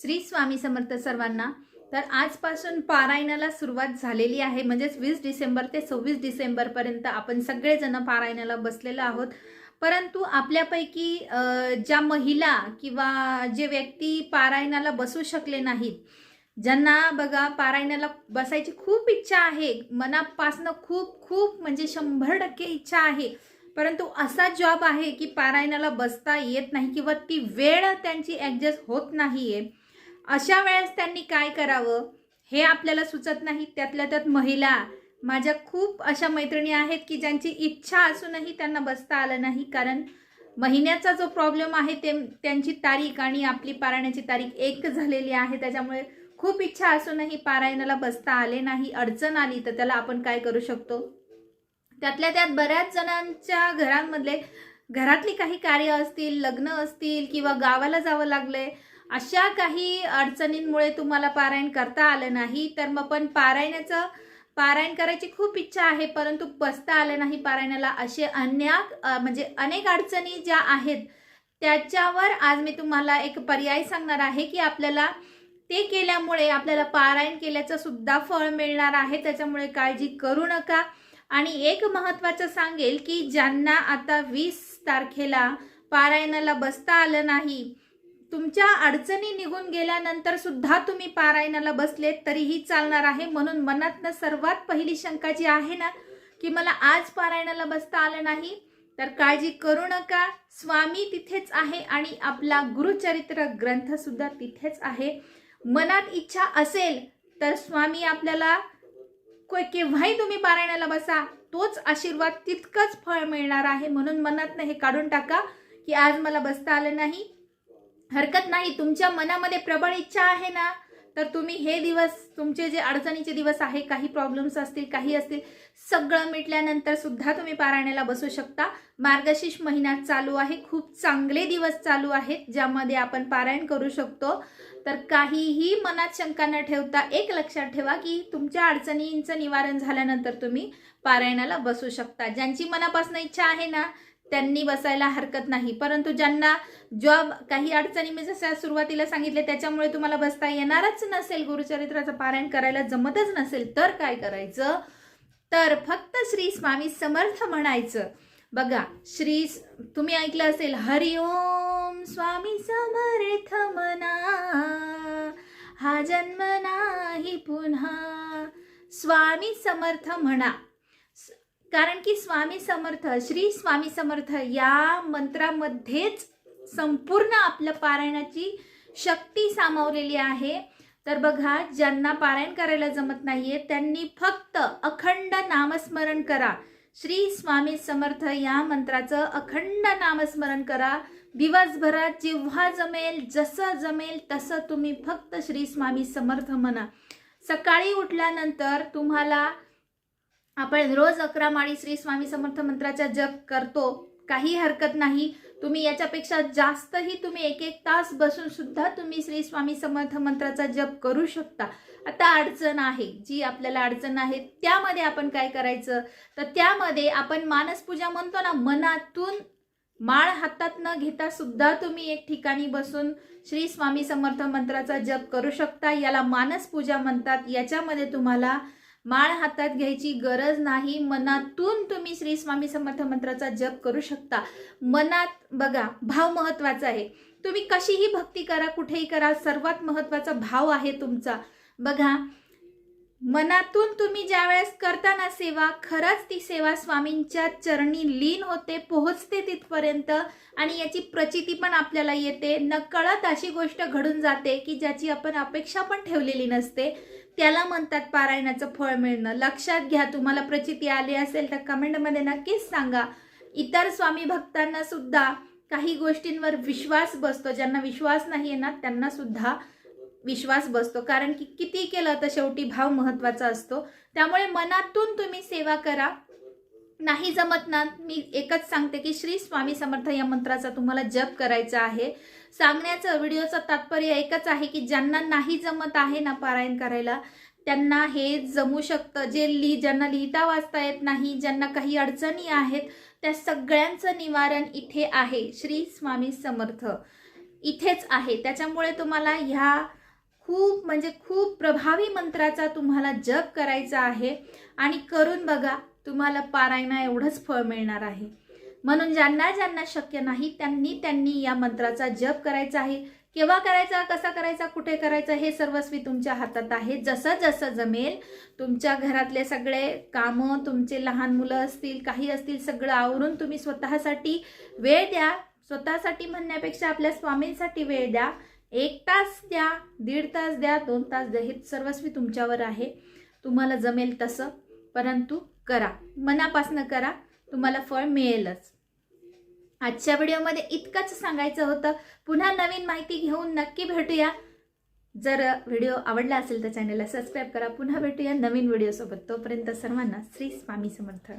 श्री स्वामी समर्थ सर्वांना. तर आजपासून पारायणाला सुरुवात झालेली आहे. म्हणजेच वीस डिसेंबर ते सव्वीस डिसेंबरपर्यंत आपण सगळेजण पारायणाला बसलेलो आहोत. परंतु आपल्यापैकी ज्या महिला किंवा जे व्यक्ती पारायणाला बसू शकले नाहीत ज्यांना बघा पारायणाला बसायची खूप इच्छा आहे मनापासनं खूप खूप म्हणजे शंभर टक्के इच्छा आहे. परंतु असा जॉब आहे की पारायणाला बसता येत नाही किंवा ती वेळ त्यांची ॲडजस्ट होत नाही आहे अशा वेळेस त्यांनी काय करावं? हे आपल्याला सुचत नाही. त्यातल्या त्यात महिला माझ्या खूप अशा मैत्रिणी आहेत की ज्यांची इच्छा असूनही त्यांना बसता आलं नाही. कारण महिन्याचा जो प्रॉब्लेम आहे ते त्यांची तारीख आणि आपली पारायणाची तारीख एक झालेली आहे. त्याच्यामुळे खूप इच्छा असूनही पारायणाला बसता आले नाही. अडचण आली तर त्याला आपण काय करू शकतो? त्यातल्या त्यात बऱ्याच जणांच्या घरांमधले घरातली काही कार्य असतील लग्न असतील किंवा गावाला जावं लागलंय अशा काही अडचणींमुळे तुम्हाला पारायण करता आलं नाही तर मग पण पारायणाचं पारायण करायची खूप इच्छा आहे परंतु बसता आलं नाही पारायणाला. असे अनेक म्हणजे अनेक अडचणी ज्या आहेत त्याच्यावर आज मी तुम्हाला एक पर्याय सांगणार आहे की आपल्याला ते केल्यामुळे आपल्याला पारायण केल्याचं सुद्धा फळ मिळणार आहे त्याच्यामुळे काळजी करू नका. आणि एक महत्त्वाचं सांगेल की ज्यांना आता वीस तारखेला पारायणाला बसता आलं नाही तुमच्या अडचणी निघून गेल्यानंतर सुद्धा तुम्ही पारायणाला बसलेत तरीही चालणार आहे. म्हणून मनातनं सर्वात पहिली शंका जी आहे ना की मला आज पारायणाला बसता आलं नाही तर काळजी करू नका. स्वामी तिथेच आहे आणि आपला गुरुचरित्र ग्रंथ सुद्धा तिथेच आहे. मनात इच्छा असेल तर स्वामी आपल्याला केव्हाही तुम्ही पारायणाला बसा. तोच आशीर्वाद तितकंच फळ मिळणार आहे. म्हणून मनातनं हे काढून टाका की आज मला बसता आलं नाही. हरकत नाही तुमच्या मनामध्ये प्रबळ इच्छा आहे ना तर तुम्ही हे दिवस तुमचे जे अडचणीचे दिवस आहे काही प्रॉब्लेम्स असतील काही असतील सगळं मिटल्यानंतर सुद्धा तुम्ही पारायणाला बसू शकता. मार्गशीर्ष महिना चालू आहे खूप चांगले दिवस चालू आहेत ज्यामध्ये आपण पारायण करू शकतो. तर काहीही मनात शंका न ठेवता एक लक्षात ठेवा की तुमच्या अडचणींचं निवारण झाल्यानंतर तुम्ही पारायणाला बसू शकता. ज्यांची मनापासून इच्छा आहे ना त्यांनी बसायला हरकत नाही. परंतु ज्यांना जॉब काही अडचणी मी जसं सुरुवातीला सांगितले त्याच्यामुळे तुम्हाला बसता येणारच नसेल. गुरुचरित्राचं पारायण करायला जमतच नसेल तर काय करायचं? तर फक्त श्री स्वामी समर्थ म्हणायचं. बघा श्री तुम्ही ऐकलं असेल हरिओम स्वामी समर्थ म्हणा हा जन्म नाही पुन्हा. स्वामी समर्थ म्हणा कारण की स्वामी समर्थ श्री स्वामी समर्थ या मंत्रामध्येच संपूर्ण आपल्या पारायणाची शक्ती सामावलेली आहे. तर बघा ज्यांना पारायण करायला जमत नाहीये त्यांनी फक्त अखंड नामस्मरण करा. श्री स्वामी समर्थ या मंत्राचं अखंड नामस्मरण करा. दिवसभरात जेव्हा जमेल जसं जमेल तसं तुम्ही फक्त श्री स्वामी समर्थ म्हणा. सकाळी उठल्यानंतर तुम्हाला आपण रोज अकरा माळी श्री स्वामी समर्थ मंत्राचा जप करतो. काही हरकत नाही. तुम्ही याच्यापेक्षा जास्तही तुम्ही एक एक तास बसून सुद्धा तुम्ही श्री स्वामी समर्थ मंत्राचा जप करू शकता. आता अडचण आहे. जी आपल्याला अडचण आहे त्यामध्ये आपण काय करायचं? तर त्यामध्ये आपण मानसपूजा म्हणतो ना मनातून माळ हातात न घेता सुद्धा तुम्ही एक ठिकाणी बसून श्री स्वामी समर्थ मंत्राचा जप करू शकता. याला मानसपूजा म्हणतात. याच्यामध्ये तुम्हाला माळ हातात घ्यायची गरज नाही. मनातून तुम्ही श्री स्वामी समर्थ मंत्राचा जप करू शकता. मनात बघा भाव महत्त्वाचा आहे. तुम्ही कशीही भक्ती करा कुठेही करा सर्वात महत्त्वाचा भाव आहे तुमचा. बघा मनातून तुम्ही ज्या वेळेस करता ना सेवा खरंच ती सेवा स्वामींच्या चरणी लीन होते पोहोचते तिथपर्यंत आणि याची प्रचिती पण आपल्याला येते. नकळत अशी गोष्ट घडून जाते की ज्याची आपण अपेक्षा पण ठेवलेली नसते. त्याला म्हणतात पारायणाचं फळ मिळणं. लक्षात घ्या तुम्हाला प्रचिती आली असेल तर कमेंटमध्ये नक्कीच सांगा. इतर स्वामी भक्तांना सुद्धा काही गोष्टींवर विश्वास बसतो. ज्यांना विश्वास नाही आहे ना त्यांना सुद्धा विश्वास बसतो. कारण की किती केलं तर शेवटी भाव महत्त्वाचा असतो. त्यामुळे मनातून तुम्ही सेवा करा. नाही जमत ना मी एकच सांगते की श्री स्वामी समर्थ या मंत्राचा तुम्हाला जप करायचा आहे. सांगण्याचं व्हिडिओचं तात्पर्य एकच आहे की ज्यांना नाही जमत आहे ना पारायण करायला त्यांना हे जमू शकतं. जे लिहि ज्यांना लिहिता वाचता येत नाही ज्यांना काही अडचणी आहेत त्या सगळ्यांचं निवारण इथे आहे. श्री स्वामी समर्थ इथेच आहे. त्याच्यामुळे तुम्हाला ह्या खूप म्हणजे खूप प्रभावी मंत्राचा तुम्हाला जप करायचा आहे. आणि करून बघा तुम्हाला पारायणा एवढंच फळ मिळणार आहे. म्हणून ज्यांना ज्यांना शक्य नाही त्यांनी त्यांनी या मंत्राचा जप करायचा आहे. केव्हा करायचा कसा करायचा कुठे करायचा हे सर्वस्वी तुमच्या हातात आहे. जसं जसं जमेल तुमच्या घरातले सगळे कामं तुमचे लहान मुलं असतील काही असतील सगळं आवरून तुम्ही स्वतःसाठी वेळ द्या. स्वतःसाठी म्हणण्यापेक्षा आपल्या स्वामींसाठी वेळ द्या. एक तास द्या दीड तास द्या दोन तास द्या हे सर्वस्वी तुमच्यावर आहे. तुम्हाला जमेल तसं परंतु करा. मनापासनं करा तुम्हाला फळ मिळेलच. आजच्या व्हिडिओमध्ये इतकंच सांगायचं होतं. पुन्हा नवीन माहिती घेऊन नक्की भेटूया. जर व्हिडिओ आवडला असेल तर चॅनलला सबस्क्राईब करा. पुन्हा भेटूया नवीन व्हिडिओसोबत. तोपर्यंत सर्वांना श्री स्वामी समर्थ.